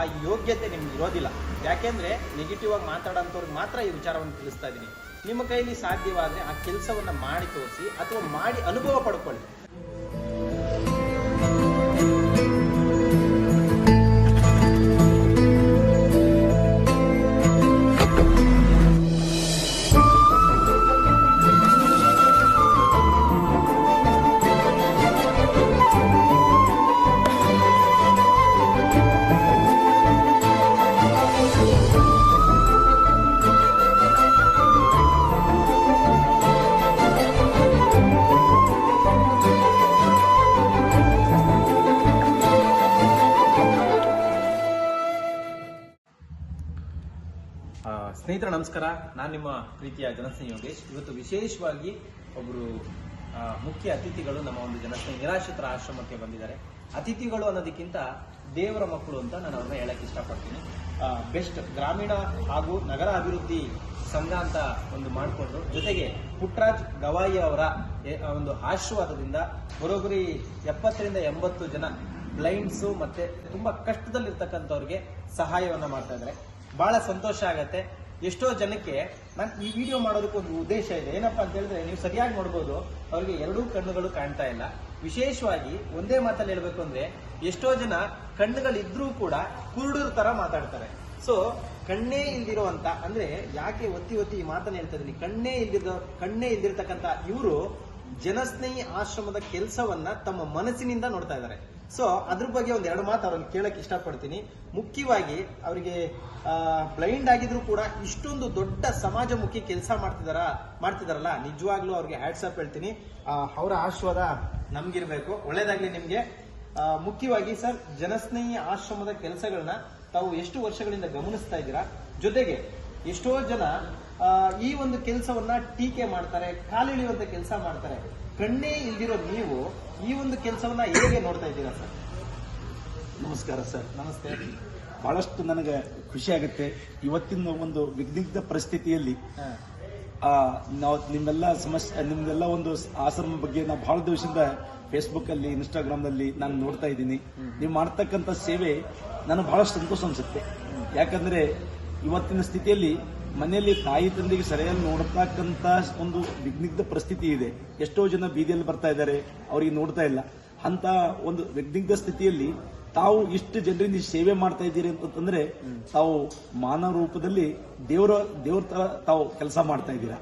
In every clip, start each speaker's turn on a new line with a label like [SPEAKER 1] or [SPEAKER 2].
[SPEAKER 1] ಆ ಯೋಗ್ಯತೆ ನಿಮ್ಗೆ ಇರೋದಿಲ್ಲ. ಯಾಕೆಂದ್ರೆ ನೆಗೆಟಿವ್ ಆಗಿ ಮಾತಾಡೋಂಥವ್ರಿಗೆ ಮಾತ್ರ ಈ ವಿಚಾರವನ್ನು ತಿಳಿಸ್ತಾ ಇದ್ದೀನಿ ನಿಮ್ಮ ಕೈಲಿ ಸಾಧ್ಯವಾದರೆ ಆ ಕೆಲಸವನ್ನು ಮಾಡಿ ತೋರಿಸಿ ಅಥವಾ ಮಾಡಿ ಅನುಭವ ಪಡ್ಕೊಳ್ಳಿ. ಸ್ನೇಹಿತರ, ನಮಸ್ಕಾರ. ನಾನು ನಿಮ್ಮ ಪ್ರೀತಿಯ ಜನಸ್ನೇಹಿ ಯೋಗೇಶ್. ಇವತ್ತು ವಿಶೇಷವಾಗಿ ಒಬ್ಬರು ಮುಖ್ಯ ಅತಿಥಿಗಳು ನಮ್ಮ ಒಂದು ಜನಸ್ನೇಹಿ ನಿರಾಶ್ರಿತರ ಆಶ್ರಮಕ್ಕೆ ಬಂದಿದ್ದಾರೆ. ಅತಿಥಿಗಳು ಅನ್ನೋದಕ್ಕಿಂತ ದೇವರ ಮಕ್ಕಳು ಅಂತ ನಾನು ಅವ್ರನ್ನ ಹೇಳಕ್ ಇಷ್ಟಪಡ್ತೀನಿ. ಬೆಸ್ಟ್ ಗ್ರಾಮೀಣ ಹಾಗೂ ನಗರ ಅಭಿವೃದ್ಧಿ ಸಂಘ ಅಂತ ಒಂದು ಮಾಡಿಕೊಂಡು, ಜೊತೆಗೆ ಪುಟ್ರಾಜ್ ಗವಾಯಿ ಅವರ ಒಂದು ಆಶೀರ್ವಾದದಿಂದ ಬರೋಬ್ಬರಿ ಎಪ್ಪತ್ತರಿಂದ ಎಂಬತ್ತು ಜನ ಬ್ಲೈಂಡ್ಸು ಮತ್ತೆ ತುಂಬಾ ಕಷ್ಟದಲ್ಲಿರ್ತಕ್ಕಂಥವ್ರಿಗೆ ಸಹಾಯವನ್ನ ಮಾಡ್ತಾ ಇದ್ದಾರೆ. ಬಹಳ ಸಂತೋಷ ಆಗತ್ತೆ. ಎಷ್ಟೋ ಜನಕ್ಕೆ ನಾನು ಈ ವಿಡಿಯೋ ಮಾಡೋದಕ್ಕೆ ಒಂದು ಉದ್ದೇಶ ಇದೆ. ಏನಪ್ಪಾ ಅಂತ ಹೇಳಿದ್ರೆ ನೀವು ಸರಿಯಾಗಿ ನೋಡ್ಬೋದು, ಅವ್ರಿಗೆ ಎರಡೂ ಕಣ್ಣುಗಳು ಕಾಣ್ತಾ ಇಲ್ಲ. ವಿಶೇಷವಾಗಿ ಒಂದೇ ಮಾತಲ್ಲಿ ಹೇಳ್ಬೇಕು ಅಂದ್ರೆ, ಎಷ್ಟೋ ಜನ ಕಣ್ಣುಗಳಿದ್ರೂ ಕೂಡ ಕುರುಡರ ತರ ಮಾತಾಡ್ತಾರೆ. ಸೊ ಕಣ್ಣೇ ಇಲ್ದಿರುವಂತ ಅಂದ್ರೆ ಯಾಕೆ ಒತ್ತಿ ಒತ್ತಿ ಈ ಮಾತನ್ನ ಹೇಳ್ತಾ ಇದ್ದೀನಿ? ಕಣ್ಣೇ ಇಲ್ದಿರೋ, ಕಣ್ಣೇ ಇಲ್ದಿರ್ತಕ್ಕಂತ ಇವರು ಜನಸ್ನೇಹಿ ಆಶ್ರಮದ ಕೆಲಸವನ್ನ ತಮ್ಮ ಮನಸ್ಸಿನಿಂದ ನೋಡ್ತಾ ಇದ್ದಾರೆ. ಸೊ ಅದ್ರ ಬಗ್ಗೆ ಒಂದ್ ಎರಡು ಮಾತು ಅವ್ರನ್ನ ಕೇಳಕ್ ಇಷ್ಟಪಡ್ತೀನಿ. ಮುಖ್ಯವಾಗಿ ಅವರಿಗೆ ಬ್ಲೈಂಡ್ ಆಗಿದ್ರು ಕೂಡ ಇಷ್ಟೊಂದು ದೊಡ್ಡ ಸಮಾಜಮುಖಿ ಕೆಲಸ ಮಾಡ್ತಿದಾರ, ಮಾಡ್ತಿದಾರಲ್ಲ, ನಿಜವಾಗ್ಲೂ ಅವ್ರಿಗೆ ಹ್ಯಾಟ್ಸಪ್ ಹೇಳ್ತೀನಿ. ಅವರ ಆಶೀರ್ವಾದ ನಮ್ಗಿರ್ಬೇಕು. ಒಳ್ಳೇದಾಗ್ಲಿ ನಿಮ್ಗೆ. ಮುಖ್ಯವಾಗಿ ಸರ್, ಜನಸ್ನೇಹಿ ಆಶ್ರಮದ ಕೆಲಸಗಳನ್ನ ತಾವು ಎಷ್ಟು ವರ್ಷಗಳಿಂದ ಗಮನಿಸ್ತಾ ಇದ್ದೀರಾ? ಜೊತೆಗೆ ಎಷ್ಟೋ ಜನ ಈ ಒಂದು ಕೆಲಸವನ್ನ ಟೀಕೆ ಮಾಡ್ತಾರೆ ಕಾಲಿಳಿಯುವಂತ ಕೆಲಸ ಮಾಡ್ತಾರೆ. ಕಣ್ಣೇ ಇಲ್ದಿರೋ ನೀವು ಈ ಒಂದು ಕೆಲಸವನ್ನ ಹೇಗೆ ನೋಡ್ತಾ ಇದ್ದೀರಾ ಸರ್?
[SPEAKER 2] ನಮಸ್ಕಾರ ಸರ್.
[SPEAKER 1] ನಮಸ್ತೆ.
[SPEAKER 2] ಬಹಳಷ್ಟು ನನಗೆ ಖುಷಿ ಆಗುತ್ತೆ. ಇವತ್ತಿನ ಒಂದು ವಿಘ್ನಿಗ್ಧ ಪರಿಸ್ಥಿತಿಯಲ್ಲಿ ನಾವು ನಿಮ್ಮೆಲ್ಲ ಸಮಸ್ಯೆ ನಿಮ್ದೆಲ್ಲ ಒಂದು ಆಶ್ರಮ ಬಗ್ಗೆ ನಾವು ಬಹಳ ದಿವಸದಿಂದ ಫೇಸ್ಬುಕ್ ಅಲ್ಲಿ ಇನ್ಸ್ಟಾಗ್ರಾಮ್ ಅಲ್ಲಿ ನಾನು ನೋಡ್ತಾ ಇದ್ದೀನಿ. ನೀವು ಮಾಡ್ತಕ್ಕಂಥ ಸೇವೆ ನನಗೆ ಬಹಳಷ್ಟು ಸಂತೋಷ ಅನಿಸುತ್ತೆ. ಯಾಕಂದ್ರೆ ಇವತ್ತಿನ ಸ್ಥಿತಿಯಲ್ಲಿ ಮನೆಯಲ್ಲಿ ತಾಯಿ ತಂದೆಗೆ ಸರಿಯಾಗಿ ನೋಡ್ತಕ್ಕಂಥ ಒಂದು ವಿಘ್ನಿಗ್ಧ ಪರಿಸ್ಥಿತಿ ಇದೆ. ಎಷ್ಟೋ ಜನ ಬೀದಿಯಲ್ಲಿ ಬರ್ತಾ ಇದ್ದಾರೆ, ಅವರಿಗೆ ನೋಡ್ತಾ ಇಲ್ಲ. ಅಂತ ಒಂದು ವಿಘ್ನಿಗ್ಧ ಸ್ಥಿತಿಯಲ್ಲಿ ತಾವು ಇಷ್ಟು ಜನರಿಂದ ಸೇವೆ ಮಾಡ್ತಾ ಇದ್ದೀರಿ ಅಂತಂದ್ರೆ ತಾವು ಮಾನವ ರೂಪದಲ್ಲಿ ದೇವರ, ದೇವ್ರ ತರ ತಾವು ಕೆಲಸ ಮಾಡ್ತಾ ಇದ್ದೀರಾ?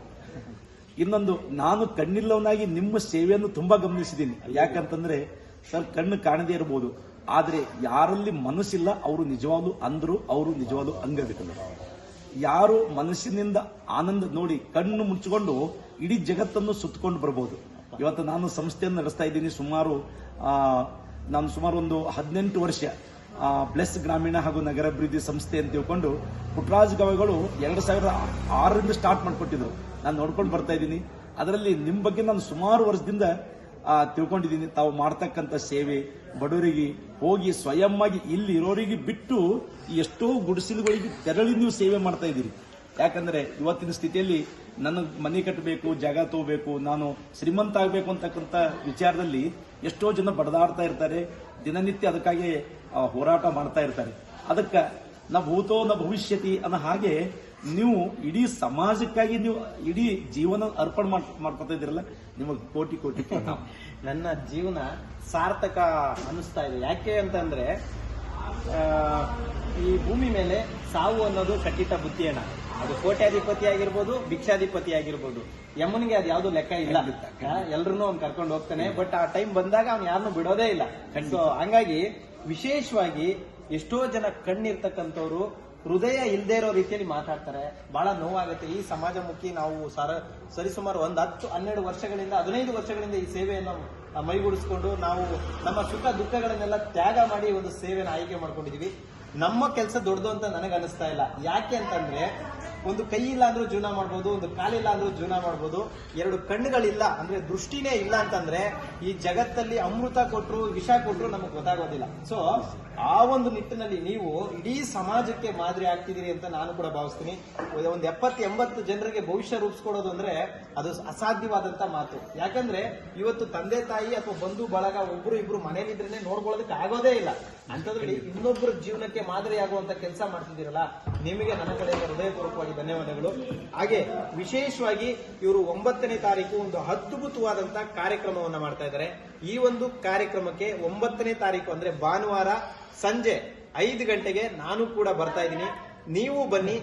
[SPEAKER 2] ಇನ್ನೊಂದು, ನಾನು ಕಣ್ಣಿಲ್ಲವನಾಗಿ ನಿಮ್ಮ ಸೇವೆಯನ್ನು ತುಂಬಾ ಗಮನಿಸಿದ್ದೀನಿ. ಯಾಕಂತಂದ್ರೆ, ಸರ್, ಕಣ್ಣು ಕಾಣದೇ ಇರಬಹುದು. ಆದ್ರೆ ಯಾರಲ್ಲಿ ಮನಸ್ಸಿಲ್ಲ, ಅವರು ನಿಜವಾಗ್ಲೂ ಅಂದ್ರು, ಅವರು ನಿಜವಾಗ್ಲೂ ಅಂಗವಿಕಲರು. ಯಾರು ಮನಸ್ಸಿನಿಂದ ಆನಂದ ನೋಡಿ ಕಣ್ಣು ಮುಚ್ಚಿಕೊಂಡು ಇಡೀ ಜಗತ್ತನ್ನು ಸುತ್ತಕೊಂಡು ಬರಬಹುದು ಇವತ್ತು ನಾನು ಸಂಸ್ಥೆಯನ್ನು ನಡೆಸ್ತಾ ಇದ್ದೀನಿ. ಸುಮಾರು ನಾನು ಸುಮಾರು ಒಂದು ಹದಿನೆಂಟು ವರ್ಷ ಬ್ಲೆಸ್ ಗ್ರಾಮೀಣ ಹಾಗೂ ನಗರಾಭಿವೃದ್ಧಿ ಸಂಸ್ಥೆ ಅಂತ ತಿಳ್ಕೊಂಡು ಪುಟ್ರಾಜ್ ಗವಾಯಿಗಳು ಎರಡು ಸಾವಿರದ ಆರರಿಂದ ಸ್ಟಾರ್ಟ್ ಮಾಡಿಕೊಟ್ಟಿದ್ರು. ನಾನು ನೋಡ್ಕೊಂಡು ಬರ್ತಾ ಇದ್ದೀನಿ. ಅದರಲ್ಲಿ ನಿಮ್ಮ ಬಗ್ಗೆ ನಾನು ಸುಮಾರು ವರ್ಷದಿಂದ ತಿಳ್ಕೊಂಡಿದ್ದೀನಿ. ತಾವು ಮಾಡ್ತಕ್ಕಂಥ ಸೇವೆ ಬಡವರಿಗೆ ಹೋಗಿ ಸ್ವಯಂವಾಗಿ ಇಲ್ಲಿ ಇರೋರಿಗೆ ಬಿಟ್ಟು ಎಷ್ಟೋ ಗುಡಿಸಿಲುಗಳಿಗೆ ತೆರಳಿ ನೀವು ಸೇವೆ ಮಾಡ್ತಾ ಇದ್ದೀರಿ. ಯಾಕಂದರೆ ಇವತ್ತಿನ ಸ್ಥಿತಿಯಲ್ಲಿ ನನಗೆ ಮನೆ ಕಟ್ಟಬೇಕು, ಜಾಗ ತಗೋಬೇಕು, ನಾನು ಶ್ರೀಮಂತ ಆಗಬೇಕು ಅಂತಕ್ಕಂಥ ವಿಚಾರದಲ್ಲಿ ಎಷ್ಟೋ ಜನ ಬಡದಾಡ್ತಾ ಇರ್ತಾರೆ. ದಿನನಿತ್ಯ ಅದಕ್ಕಾಗಿ ಹೋರಾಟ ಮಾಡ್ತಾ ಇರ್ತಾರೆ. ಅದಕ್ಕೆ, ನ ಭೂತೋ ನ ಭವಿಷ್ಯತಿ ಅನ್ನೋ ಹಾಗೆ ನೀವು ಇಡೀ ಸಮಾಜಕ್ಕಾಗಿ ನೀವು ಇಡೀ ಜೀವನ ಅರ್ಪಣೆ ಮಾಡ್ ಮಾಡ್ಕೊತಾ ಇದ್ದೀರಲ್ಲ ನಿಮಗೆ ಕೋಟಿ ಕೋಟಿ.
[SPEAKER 1] ನನ್ನ ಜೀವನ ಸಾರ್ಥಕ ಅನಿಸ್ತಾ ಇದೆ. ಯಾಕೆ ಅಂತಂದ್ರೆ ಈ ಭೂಮಿ ಮೇಲೆ ಸಾವು ಅನ್ನೋದು ಕಟ್ಟಿಟ್ಟ ಬುದ್ಧಿಯಣ ಅದು ಕೋಟ್ಯಾಧಿಪತಿ ಆಗಿರ್ಬೋದು ಭಿಕ್ಷಾಧಿಪತಿ ಆಗಿರ್ಬೋದು. ಯಮನಿಗೆ ಅದು ಯಾವ್ದು ಲೆಕ್ಕ ಇಲ್ಲ. ಎಲ್ರು ಅವ್ನು ಕರ್ಕೊಂಡು ಹೋಗ್ತಾನೆ ಬಟ್ ಆ ಟೈಮ್ ಬಂದಾಗ ಅವ್ನು ಯಾರನ್ನು ಬಿಡೋದೇ ಇಲ್ಲ. ಸೊ ಹಂಗಾಗಿ ವಿಶೇಷವಾಗಿ ಎಷ್ಟೋ ಜನ ಕಣ್ಣಿರ್ತಕ್ಕಂಥವ್ರು ಹೃದಯ ಇಲ್ದೇ ಇರೋ ರೀತಿಯಲ್ಲಿ ಮಾತಾಡ್ತಾರೆ. ಬಹಳ ನೋವಾಗುತ್ತೆ. ಈ ಸಮಾಜಮುಖಿ ನಾವು ಸರ, ಸರಿಸುಮಾರು ಒಂದ್ ಹತ್ತು, ಹನ್ನೆರಡು ವರ್ಷಗಳಿಂದ, ಹದಿನೈದು ವರ್ಷಗಳಿಂದ ಈ ಸೇವೆಯನ್ನು ಮೈಗೂಡಿಸ್ಕೊಂಡು ನಾವು ನಮ್ಮ ಸುಖ ದುಃಖಗಳನ್ನೆಲ್ಲ ತ್ಯಾಗ ಮಾಡಿ ಒಂದು ಸೇವೆಯನ್ನು ಆಯ್ಕೆ ಮಾಡ್ಕೊಂಡಿದೀವಿ. ನಮ್ಮ ಕೆಲಸ ದೊಡ್ಡದು ಅಂತ ನನಗೆ ಅನಿಸ್ತಾ ಇಲ್ಲ. ಯಾಕೆ ಅಂತಂದ್ರೆ ಒಂದು ಕೈ ಇಲ್ಲ ಅಂದ್ರೂ ಜೀವನ ಮಾಡ್ಬೋದು, ಒಂದು ಕಾಲಿಲ್ಲ ಅಂದ್ರೂ ಜೀವನ ಮಾಡ್ಬೋದು. ಎರಡು ಕಣ್ಣುಗಳಿಲ್ಲ ಅಂದ್ರೆ ದೃಷ್ಟಿನೇ ಇಲ್ಲ ಅಂತಂದ್ರೆ ಈ ಜಗತ್ತಲ್ಲಿ ಅಮೃತ ಕೊಟ್ಟರು ವಿಷ ಕೊಟ್ಟರು ನಮಗೆ ಗೊತ್ತಾಗೋದಿಲ್ಲ. ಸೊ ಆ ಒಂದು ನಿಟ್ಟಿನಲ್ಲಿ ನೀವು ಇಡೀ ಸಮಾಜಕ್ಕೆ ಮಾದರಿ ಆಗ್ತಿದ್ದೀರಿ ಅಂತ ನಾನು ಕೂಡ ಭಾವಿಸ್ತೀನಿ. ಒಂದು ಎಪ್ಪತ್ತು, ಎಂಬತ್ತು ಜನರಿಗೆ ಭವಿಷ್ಯ ರೂಪಿಸ್ಕೊಡೋದು ಅಂದ್ರೆ ಅದು ಅಸಾಧ್ಯವಾದಂತ ಮಾತು. ಯಾಕಂದ್ರೆ ಇವತ್ತು ತಂದೆ ತಾಯಿ ಅಥವಾ ಬಂಧು, ಬಳಗ, ಒಬ್ರು ಇಬ್ರು ಮನೇಲಿದ್ರೇನೆ ನೋಡ್ಕೊಳ್ಳೋದಕ್ಕೆ ಆಗೋದೇ ಇಲ್ಲ. ಅಂತದ್ರಲ್ಲಿ ಇನ್ನೊಬ್ಬರ ಜೀವನಕ್ಕೆ ಮಾದರಿ ಆಗುವಂತ ಕೆಲಸ ಮಾಡ್ತಿದ್ದೀರಲ್ಲ, ನಿಮಗೆ ನನ್ನ ಕಡೆಯಿಂದ ಹೃದಯಪೂರ್ವಕವಾಗಿ ಧನ್ಯವಾದಗಳು. ಹಾಗೆ ವಿಶೇಷವಾಗಿ ಇವರು ಒಂಬತ್ತನೇ ತಾರೀಕು ಒಂದು ಅದ್ಭುತವಾದಂತಹ ಕಾರ್ಯಕ್ರಮವನ್ನು ಮಾಡ್ತಾ ಇದ್ದಾರೆ. ಈ ಒಂದು ಕಾರ್ಯಕ್ರಮಕ್ಕೆ ಒಂಬತ್ತನೇ ತಾರೀಕು ಅಂದ್ರೆ ಭಾನುವಾರ ಸಂಜೆ ಐದು ಗಂಟೆಗೆ ನಾನು ಕೂಡ ಬರ್ತಾ ಇದ್ದೀನಿ. ನೀವು ಬನ್ನಿ.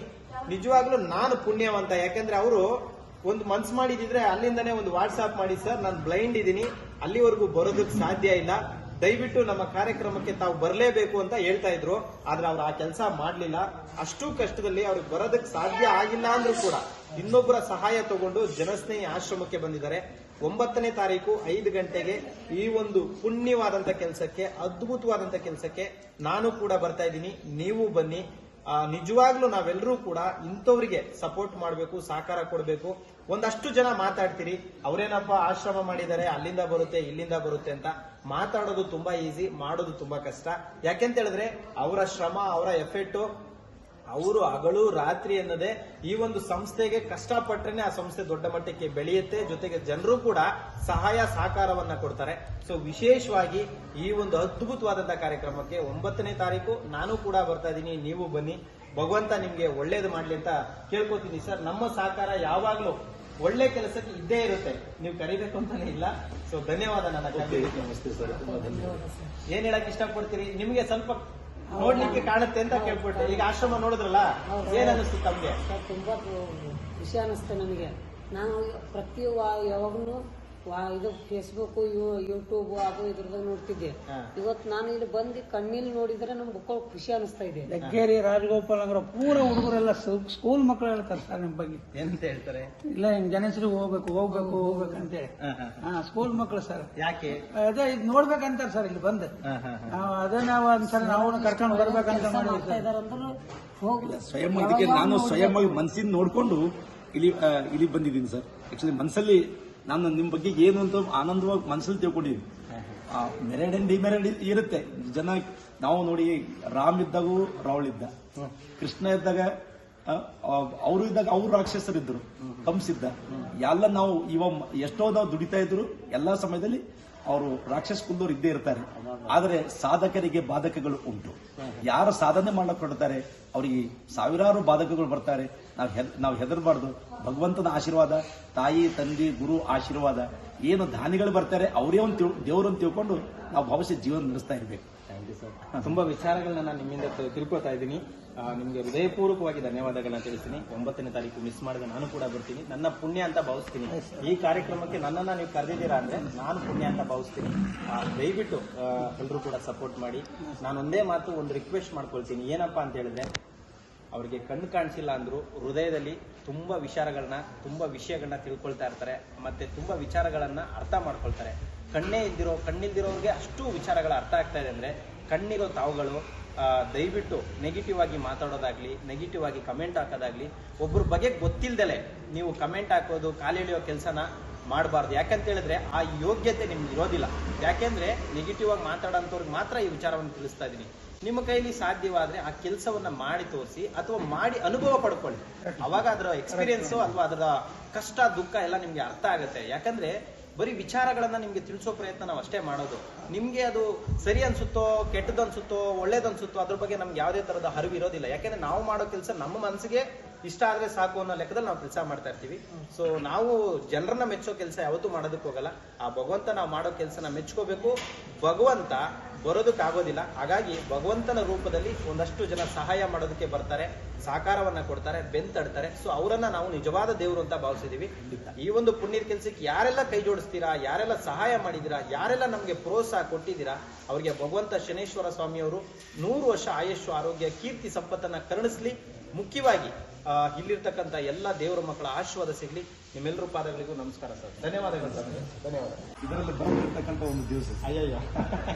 [SPEAKER 1] ನಿಜವಾಗ್ಲೂ ನಾನು ಪುಣ್ಯವಂತ. ಯಾಕಂದ್ರೆ ಅವರು ಒಂದು ಮನ್ಸು ಮಾಡಿದಿದ್ರೆ ಅಲ್ಲಿಂದನೇ ಒಂದು ವಾಟ್ಸಾಪ್ ಮಾಡಿ, ಸರ್, ನಾನು ಬ್ಲೈಂಡ್ ಇದ್ದೀನಿ. ಅಲ್ಲಿವರೆಗೂ ಬರೋದಕ್ಕೆ ಸಾಧ್ಯ ಇಲ್ಲ. ದಯವಿಟ್ಟು ನಮ್ಮ ಕಾರ್ಯಕ್ರಮಕ್ಕೆ ತಾವು ಬರಲೇಬೇಕು ಅಂತ ಹೇಳ್ತಾ ಇದ್ರು, ಆದ್ರೆ ಅವ್ರು ಆ ಕೆಲಸ ಮಾಡಲಿಲ್ಲ. ಅಷ್ಟು ಕಷ್ಟದಲ್ಲಿ ಅವ್ರಿಗೆ ಬರೋದಕ್ಕೆ ಸಾಧ್ಯ ಆಗಿಲ್ಲ ಅಂದ್ರೂ ಕೂಡ ಇನ್ನೊಬ್ಬರ ಸಹಾಯ ತಗೊಂಡು ಜನಸ್ನೇಹಿ ಆಶ್ರಮಕ್ಕೆ ಬಂದಿದ್ದಾರೆ. ಒಂಬತ್ತನೇ ತಾರೀಕು ಐದು ಗಂಟೆಗೆ ಈ ಒಂದು ಪುಣ್ಯವಾದಂತ ಕೆಲಸಕ್ಕೆ, ಅದ್ಭುತವಾದಂತ ಕೆಲಸಕ್ಕೆ ನಾನು ಕೂಡ ಬರ್ತಾ ಇದ್ದೀನಿ. ನೀವು ಬನ್ನಿ. ನಿಜವಾಗ್ಲೂ ನಾವೆಲ್ಲರೂ ಕೂಡ ಇಂಥವ್ರಿಗೆ ಸಪೋರ್ಟ್ ಮಾಡಬೇಕು, ಸಹಕಾರ ಕೊಡಬೇಕು. ಒಂದಷ್ಟು ಜನ ಮಾತಾಡ್ತೀರಿ. ಅವರೇನಪ್ಪ ಆಶ್ರಮ ಮಾಡಿದ್ದಾರೆ, ಅಲ್ಲಿಂದ ಬರುತ್ತೆ, ಇಲ್ಲಿಂದ ಬರುತ್ತೆ ಅಂತ. ಮಾತಾಡೋದು ತುಂಬಾ ಈಸಿ ಮಾಡೋದು ತುಂಬಾ ಕಷ್ಟ. ಯಾಕೆಂತ ಹೇಳಿದ್ರೆ, ಅವರ ಶ್ರಮ, ಅವರ ಎಫೆಕ್ಟು ಅವರು ಹಗಲು ರಾತ್ರಿ ಅನ್ನೋದೇ ಈ ಒಂದು ಸಂಸ್ಥೆಗೆ ಕಷ್ಟಪಟ್ಟರೆ ಆ ಸಂಸ್ಥೆ ದೊಡ್ಡ ಮಟ್ಟಕ್ಕೆ ಬೆಳೆಯುತ್ತೆ. ಜೊತೆಗೆ ಜನರು ಕೂಡ ಸಹಾಯ, ಸಹಕಾರವನ್ನ ಕೊಡ್ತಾರೆ. ಸೊ ವಿಶೇಷವಾಗಿ ಈ ಒಂದು ಅದ್ಭುತವಾದಂತಹ ಕಾರ್ಯಕ್ರಮಕ್ಕೆ ಒಂಬತ್ತನೇ ತಾರೀಕು ನಾನು ಕೂಡ ಬರ್ತಾ ಇದ್ದೀನಿ ನೀವು ಬನ್ನಿ. ಭಗವಂತ ನಿಮ್ಗೆ ಒಳ್ಳೇದು ಮಾಡ್ಲಿ ಅಂತ ಕೇಳ್ಕೊತೀನಿ ಸರ್. ನಮ್ಮ ಸಹಕಾರ ಯಾವಾಗ್ಲೂ ಒಳ್ಳೆ ಕೆಲಸಕ್ಕೆ ಇದ್ದೇ ಇರುತ್ತೆ. ನೀವು ಕರಿಬೇಕು ಅಂತಾನೆ ಇಲ್ಲ. ಸೊ ಧನ್ಯವಾದ ನನ್ನ.
[SPEAKER 2] ನಮಸ್ತೆ ಸರ್. ತುಂಬಾ ಧನ್ಯವಾದ
[SPEAKER 1] ಏನ್ ಹೇಳಕ್ ಇಷ್ಟಪಡ್ತೀರಿ? ನಿಮ್ಗೆ ಸ್ವಲ್ಪ ನೋಡ್ಲಿಕ್ಕೆ ಕಾಣುತ್ತೆ ಅಂತ ಕೇಳ್ಬಿಟ್ಟೆ ಈಗ ಆಶ್ರಮ ನೋಡಿದ್ರಲ್ಲ? ಏನ್ ಅನಿಸ್ತು ತಮ್ಗೆ?
[SPEAKER 3] ತುಂಬಾ ತುಂಬ ಖುಷಿ ಅನಿಸ್ತು ನನಗೆ ನಾನು ಪ್ರತಿ ವಾ- ಯಾವಾಗ್ಲೂ ವಾ ಇದು ಫೇಸ್ಬುಕ್ ಯೂಟ್ಯೂಬ್ ಅದು ಇದ್ರದಾಗ ನೋಡ್ತಿದ್ದೆ. ಇವತ್ತು ನಾನು ಇಲ್ಲಿ ಬಂದು ಕಣ್ಣಲ್ಲಿ ನೋಡಿದ್ರೆ ನಮ್ಗೆ ಬುಕ್ಕೊಳ್ಳೋ ಖುಷಿ ಅನಿಸ್ತಾ ಇದೆ.
[SPEAKER 4] ಲಗ್ಗೇರಿ ರಾಜಗೋಪಾಲ್ ಅಂದ್ರೆ ಪೂರ ಹುಡುಗರೆಲ್ಲ ಸ್ಕೂಲ್ ಮಕ್ಕಳು ಹೇಳ್ತಾರೆ ಸರ್ ನಿಮ್ ಬಗ್ಗೆ.
[SPEAKER 1] ಎಂತ ಹೇಳ್ತಾರೆ?
[SPEAKER 4] ಇಲ್ಲ ಹಿಂಗ್ ಜನಸರಿ ಹೋಗ್ಬೇಕು ಹೋಗ್ಬೇಕು ಹೋಗ್ಬೇಕು ಅಂತ
[SPEAKER 1] ಹೇಳಿ ಹ.
[SPEAKER 4] ಸ್ಕೂಲ್ ಮಕ್ಕಳು ಸರ್.
[SPEAKER 1] ಯಾಕೆ?
[SPEAKER 4] ಅದೇ ಇದು ನೋಡ್ಬೇಕಂತಾರೆ ಸರ್ ಇಲ್ಲಿ ಬಂದು. ಅದೇ ನಾವು ಒಂದ್ಸಲ ನಾವು ಕರ್ಕೊಂಡು ಬರ್ಬೇಕಂತ
[SPEAKER 2] ಸ್ವಯಂ ಇದಕ್ಕೆ ನಾನು ಸ್ವಯಂ ಮನಸ್ಸಿನ ನೋಡ್ಕೊಂಡು ಇಲ್ಲಿ ಇಲ್ಲಿ ಬಂದಿದ್ದೀನಿ ಸರ್. ಆಕ್ಚುಲಿ ಮನಸ್ಸಲ್ಲಿ ನಾನು ನಿಮ್ಮ ಬಗ್ಗೆ ಏನು ಅಂತ ಆನಂದವಾಗಿ ಮನಸ್ಸಲ್ಲಿ ತಿಳ್ಕೊಂಡಿದ್ದೀನಿ. ಮೆರಡ್ ಅಂಡ್ ಡಿಮೆರಡ್ ಇರುತ್ತೆ. ಜನ, ನಾವು ನೋಡಿ, ರಾಮ್ ಇದ್ದಾಗೂ ರಾವಣ ಇದ್ದ. ಕೃಷ್ಣ ಇದ್ದಾಗ ಅವರು ಇದ್ದಾಗ ಅವ್ರು ರಾಕ್ಷಸರಿದ್ದರು ಕಂಸಿದ್ದ ಎಲ್ಲ ನಾವು ಇವ ಎಷ್ಟೋ ನಾವು ದುಡಿತಾ ಇದ್ರು, ಎಲ್ಲಾ ಸಮಯದಲ್ಲಿ ಅವರು ರಾಕ್ಷಸ ಕುಂದವ್ರು ಇದ್ದೇ ಇರ್ತಾರೆ. ಆದರೆ ಸಾಧಕರಿಗೆ ಬಾಧಕಗಳು ಉಂಟು. ಯಾರು ಸಾಧನೆ ಮಾಡಕ್ ಹೊರಡ್ತಾರೆ, ಅವರಿಗೆ ಸಾವಿರಾರು ಬಾಧಕಗಳು ಬರ್ತಾರೆ. ನಾವು ಹೆದ್ ನಾವು ಹೆದರಬಾರ್ದು. ಭಗವಂತನ ಆಶೀರ್ವಾದ ತಾಯಿ ತಂದೆ ಗುರು ಆಶೀರ್ವಾದ ಏನು ದಾನಿಗಳು ಬರ್ತಾರೆ ಅವರೇ ಒಂದು ತಿಳ್ ದೇವರನ್ನು ತಿಳ್ಕೊಂಡು ನಾವು ಭವಿಷ್ಯ ಜೀವನ ನಡೆಸ್ತಾ ಇರ್ಬೇಕು.
[SPEAKER 1] ಥ್ಯಾಂಕ್ ಯು ಸರ್ ತುಂಬಾ ವಿಚಾರಗಳನ್ನ ನಾನು ನಿಮ್ಮಿಂದ ತಿಳ್ಕೊತಾ ಇದ್ದೀನಿ. ನಿಮಗೆ ನಿಮ್ಗೆ ಹೃದಯಪೂರ್ವಕವಾಗಿ ಧನ್ಯವಾದಗಳನ್ನ ತಿಳಿಸ್ತೀನಿ. ಒಂಬತ್ತನೇ ತಾರೀಕು ಮಿಸ್ ಮಾಡಿದ ನಾನು ಕೂಡ ಬರ್ತೀನಿ. ನನ್ನ ಪುಣ್ಯ ಅಂತ ಭಾವಿಸ್ತೀನಿ. ಈ ಕಾರ್ಯಕ್ರಮಕ್ಕೆ ನನ್ನನ್ನ ನೀವು ಕರೆದಿದ್ದೀರಾ ಅಂದ್ರೆ ನಾನು ಪುಣ್ಯ ಅಂತ ಭಾವಿಸ್ತೀನಿ. ದಯವಿಟ್ಟು ಎಲ್ಲರೂ ಕೂಡ ಸಪೋರ್ಟ್ ಮಾಡಿ. ನಾನು ಒಂದೇ ಮಾತು ಒಂದು ರಿಕ್ವೆಸ್ಟ್ ಮಾಡ್ಕೊಳ್ತೀನಿ. ಏನಪ್ಪಾ ಅಂತ ಹೇಳಿದ್ರೆ ಅವರಿಗೆ ಕಣ್ಣು ಕಾಣಿಸಿಲ್ಲ ಅಂದರೂ ಹೃದಯದಲ್ಲಿ ತುಂಬ ವಿಚಾರಗಳನ್ನ, ತುಂಬ ವಿಷಯಗಳನ್ನ ತಿಳ್ಕೊಳ್ತಾ ಇರ್ತಾರೆ, ಮತ್ತೆ ತುಂಬ ವಿಚಾರಗಳನ್ನು ಅರ್ಥ ಮಾಡ್ಕೊಳ್ತಾರೆ. ಕಣ್ಣೇ ಇದ್ದಿರೋ ಕಣ್ಣಿಲ್ದಿರೋರಿಗೆ ಅಷ್ಟು ವಿಚಾರಗಳ ಅರ್ಥ ಆಗ್ತಾ ಇದೆ ಅಂದ್ರೆ ಕಣ್ಣಿರೋ ತಾವುಗಳು ದಯವಿಟ್ಟು ನೆಗೆಟಿವ್ ಆಗಿ ಮಾತಾಡೋದಾಗ್ಲಿ ನೆಗೆಟಿವ್ ಆಗಿ ಕಮೆಂಟ್ ಹಾಕೋದಾಗ್ಲಿ ಒಬ್ಬರ ಬಗ್ಗೆ ಗೊತ್ತಿಲ್ಲದೆ ನೀವು ಕಮೆಂಟ್ ಹಾಕೋದು ಕಾಲೆಳೆಯೋ ಕೆಲಸನ ಮಾಡಬಾರ್ದು. ಯಾಕಂತೇಳಿದ್ರೆ ಆ ಯೋಗ್ಯತೆ ನಿಮ್ಗೆ ಇರೋದಿಲ್ಲ. ಯಾಕೆಂದ್ರೆ ನೆಗೆಟಿವ್ ಆಗಿ ಮಾತಾಡೋಂಥವ್ರಿಗೆ ಮಾತ್ರ ಈ ವಿಚಾರವನ್ನು ತಿಳಿಸ್ತಾ ಇದ್ದೀನಿ ನಿಮ್ಮ ಕೈಲಿ ಸಾಧ್ಯವಾದ್ರೆ ಆ ಕೆಲಸವನ್ನ ಮಾಡಿ ತೋರಿಸಿ ಅಥವಾ ಮಾಡಿ ಅನುಭವ ಪಡ್ಕೊಳ್ಳಿ. ಅವಾಗ ಅದರ ಎಕ್ಸ್ಪೀರಿಯನ್ಸ್ ಅಥವಾ ಅದರ ಕಷ್ಟ ದುಃಖ ಎಲ್ಲ ನಿಮ್ಗೆ ಅರ್ಥ ಆಗುತ್ತೆ. ಯಾಕಂದ್ರೆ ಬರೀ ವಿಚಾರಗಳನ್ನ ನಿಮ್ಗೆ ತಿಳಿಸೋ ಪ್ರಯತ್ನ ನಾವು ಅಷ್ಟೇ ಮಾಡೋದು. ನಿಮ್ಗೆ ಅದು ಸರಿ ಅನ್ಸುತ್ತೋ ಕೆಟ್ಟದ್ದು ಅನ್ಸುತ್ತೋ ಒಳ್ಳೇದು ಅನ್ಸುತ್ತೋ ಅದ್ರ ಬಗ್ಗೆ ನಮ್ಗೆ ಯಾವುದೇ ತರದ ಅರಿವಿರೋದಿಲ್ಲ. ಇರೋದಿಲ್ಲ ಯಾಕಂದ್ರೆ ನಾವು ಮಾಡೋ ಕೆಲಸ ನಮ್ಮ ಮನಸ್ಸಿಗೆ ಇಷ್ಟ ಆದ್ರೆ ಸಾಕು ಅನ್ನೋ ಲೆಕ್ಕದಲ್ಲಿ ನಾವು ಕೆಲಸ ಮಾಡ್ತಾ ಇರ್ತೀವಿ. ಸೊ ನಾವು ಜನರನ್ನ ಮೆಚ್ಚೋ ಕೆಲಸ ಯಾವತ್ತೂ ಮಾಡೋದಕ್ಕೆ ಹೋಗಲ್ಲ. ಆ ಭಗವಂತ ನಾವು ಮಾಡೋ ಕೆಲಸನ ಮೆಚ್ಕೋಬೇಕು. ಭಗವಂತ ಬರೋದಕ್ಕಾಗೋದಿಲ್ಲ. ಹಾಗಾಗಿ ಭಗವಂತನ ರೂಪದಲ್ಲಿ ಒಂದಷ್ಟು ಜನ ಸಹಾಯ ಮಾಡೋದಕ್ಕೆ ಬರ್ತಾರೆ ಸಹಕಾರವನ್ನ ಕೊಡ್ತಾರೆ ಬೆಂತಡ್ತಾರೆ ಸೊ ಅವರನ್ನ ನಾವು ನಿಜವಾದ ದೇವರು ಅಂತ ಭಾವಿಸಿದೀವಿ. ಈ ಒಂದು ಪುಣ್ಯದ ಕೆಲಸಕ್ಕೆ ಯಾರೆಲ್ಲ ಕೈ ಜೋಡಿಸ್ತೀರಾ, ಯಾರೆಲ್ಲ ಸಹಾಯ ಮಾಡಿದ್ದೀರಾ ಯಾರೆಲ್ಲ ನಮಗೆ ಪ್ರೋತ್ಸಾಹ ಕೊಟ್ಟಿದ್ದೀರಾ, ಅವರಿಗೆ ಭಗವಂತ ಶನೇಶ್ವರ ಸ್ವಾಮಿಯವರು ನೂರು ವರ್ಷ ಆಯುಷ್ಯ ಆರೋಗ್ಯ, ಕೀರ್ತಿ, ಸಂಪತ್ತನ್ನ ಕರುಣಿಸ್ಲಿ. ಮುಖ್ಯವಾಗಿ ಇಲ್ಲಿರ್ತಕ್ಕಂಥ ಎಲ್ಲ ದೇವರ ಮಕ್ಕಳ ಆಶೀರ್ವಾದ ಸಿಗ್ಲಿ. ನಿಮ್ಮೆಲ್ಲರೂ ಪಾದಗಳಿಗೂ ನಮಸ್ಕಾರ ಸರ್. ಧನ್ಯವಾದಗಳು ಸರ್. ಧನ್ಯವಾದ
[SPEAKER 2] ಇದರಲ್ಲಿ ಬಂದಿರತಕ್ಕಂಥ ಒಂದು ದಿವಸ
[SPEAKER 1] ಅಯ್ಯಯ್ಯ.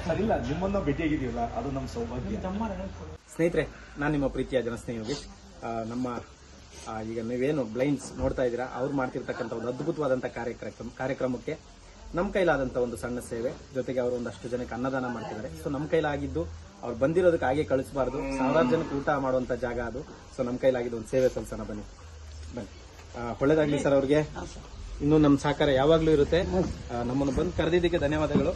[SPEAKER 2] ಸರ್ ಇಲ್ಲ ನಿಮ್ಮನ್ನ ಭೇಟಿಯಾಗಿದೀವಲ್ಲ ಅದು ನಮ್ಮ ಸೌಭಾಗ್ಯ.
[SPEAKER 1] ಸ್ನೇಹಿತರೆ ನಾನು ನಿಮ್ಮ ಪ್ರೀತಿಯ ಜನಸ್ನೇಹಿ ಯೋಗೇಶ್. ಆ, ನಮ್ಮ ಈಗ ನೀವೇನು ಬ್ಲೈಂಡ್ಸ್ ನೋಡ್ತಾ ಇದ್ದೀರಾ ಅವ್ರು ಮಾಡ್ತಿರ್ತಕ್ಕಂಥ ಒಂದು ಅದ್ಭುತವಾದಂಥ ಕಾರ್ಯಕ್ರಮ ಕಾರ್ಯಕ್ರಮಕ್ಕೆ ನಮ್ಮ ಕೈಲಾದಂಥ ಒಂದು ಸಣ್ಣ ಸೇವೆ. ಜೊತೆಗೆ ಅವರು ಒಂದಷ್ಟು ಜನಕ್ಕೆ ಅನ್ನದಾನ ಮಾಡ್ತಿದ್ದಾರೆ. ಸೊ ನಮ್ಮ ಕೈಲಾಗಿದ್ದು ಅವ್ರು ಬಂದಿರೋದಕ್ಕೆ ಹಾಗೆ ಕಳಿಸಬಾರ್ದು ಸಾವಿರಾರು ಜನಕ್ಕೆ ಊಟ ಮಾಡುವಂತ ಜಾಗ ಅದು ಸೊ ನಮ್ಮ ಕೈಲಾಗಿದ್ದು ಒಂದು ಸೇವೆ ಸಲ್ಸೋಣ ಬನ್ನಿ ಬನ್ನಿ ಒಳ್ಳೇದಾಗ್ಲಿ ಸರ್ ಅವ್ರಿಗೆ ಇನ್ನು ನಮ್ಮ ಸಹಕಾರ ಯಾವಾಗಲೂ ಇರುತ್ತೆ ನಮ್ಮನ್ನು ಬಂದು ಕರೆದಿದ್ದಕ್ಕೆ ಧನ್ಯವಾದಗಳು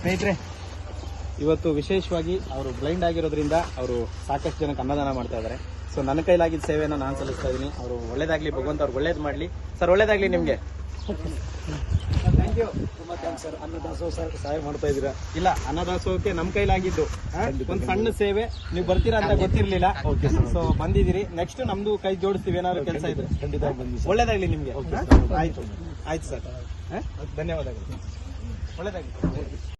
[SPEAKER 1] ಸ್ನೇಹಿತರೆ ಇವತ್ತು ವಿಶೇಷವಾಗಿ ಅವರು ಬ್ಲೈಂಡ್ ಆಗಿರೋದ್ರಿಂದ ಅವರು ಸಾಕಷ್ಟು ಜನಕ್ಕೆ ಅನ್ನದಾನ ಮಾಡ್ತಾ ಇದ್ದಾರೆ. ಸೊ ನನ್ನ ಕೈಲಾಗಿದ್ದ ಸೇವೆಯನ್ನು ನಾನು ಸಲ್ಲಿಸ್ತಾ ಇದ್ದೀನಿ ಅವರು ಒಳ್ಳೇದಾಗ್ಲಿ ಭಗವಂತ ಅವ್ರಿಗೆ ಒಳ್ಳೇದು ಮಾಡಲಿ. ಸರ್ ಒಳ್ಳೇದಾಗ್ಲಿ ನಿಮಗೆ. ಥ್ಯಾಂಕ್ ಯು
[SPEAKER 2] ತುಂಬಾ ಥ್ಯಾಂಕ್ಸ್ ಸರ್ ಅನ್ನದಾಸೋಹ ಸರ್ ಸಹಾಯ ಮಾಡ್ತಾ ಇದ್ದೀರಾ?
[SPEAKER 1] ಇಲ್ಲ ಅನ್ನದಾಸೋಹಕ್ಕೆ ನಮ್ಮ ಕೈಲಾಗಿದ್ದು ಒಂದು ಸಣ್ಣ ಸೇವೆ. ನೀವು ಬರ್ತೀರಾ ಅಂತ ಗೊತ್ತಿರ್ಲಿಲ್ಲ. ಸೊ ಬಂದಿದ್ದೀರಿ. ನೆಕ್ಸ್ಟ್ ನಮ್ದು ಕೈ ಜೋಡಿಸ್ತೀವಿ ಏನಾದ್ರು ಕೆಲಸ ಇದ್ರೆ.
[SPEAKER 2] ಖಂಡಿತ ಸರ್
[SPEAKER 1] ಒಳ್ಳೇದಾಗ್ಲಿ ನಿಮ್ಗೆ. ಆಯ್ತು. ಆಯ್ತು ಸರ್ ಧನ್ಯವಾದಗಳು. ಒಳ್ಳೇದಾಗ್ಲಿ